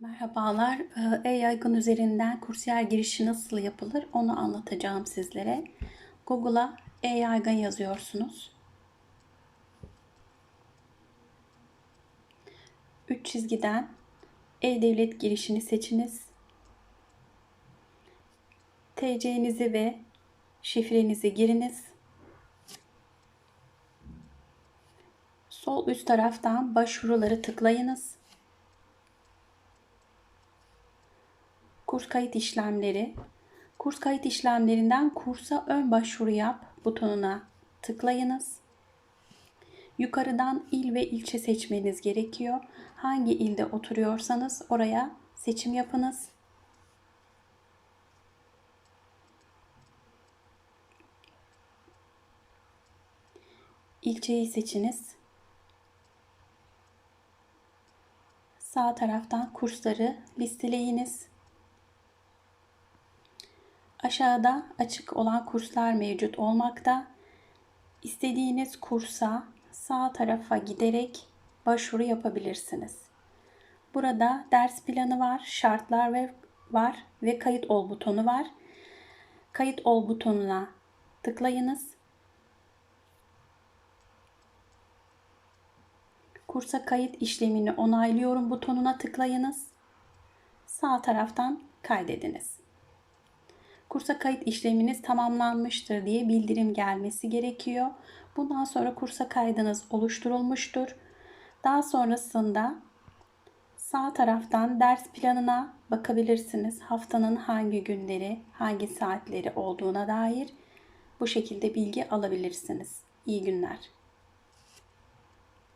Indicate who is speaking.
Speaker 1: Merhabalar. Ee, E-Yaygın üzerinden kursiyer girişi nasıl yapılır onu anlatacağım sizlere. Google'a E-Yaygın yazıyorsunuz. Üç çizgiden E-Devlet girişini seçiniz. TC'nizi ve şifrenizi giriniz. Sol üst taraftan başvuruları tıklayınız. Kurs kayıt işlemleri. Kurs kayıt işlemlerinden kursa ön başvuru yap butonuna tıklayınız. Yukarıdan il ve ilçe seçmeniz gerekiyor. Hangi ilde oturuyorsanız oraya seçim yapınız. İlçeyi seçiniz. Sağ taraftan kursları listeleyiniz. Aşağıda açık olan kurslar mevcut olmakta. İstediğiniz kursa sağ tarafa giderek başvuru yapabilirsiniz. Burada ders planı var, şartlar ve var ve kayıt ol butonu var. Kayıt ol butonuna tıklayınız. Kursa kayıt işlemini onaylıyorum butonuna tıklayınız. Sağ taraftan kaydediniz kursa kayıt işleminiz tamamlanmıştır diye bildirim gelmesi gerekiyor. Bundan sonra kursa kaydınız oluşturulmuştur. Daha sonrasında sağ taraftan ders planına bakabilirsiniz. Haftanın hangi günleri, hangi saatleri olduğuna dair bu şekilde bilgi alabilirsiniz. İyi günler.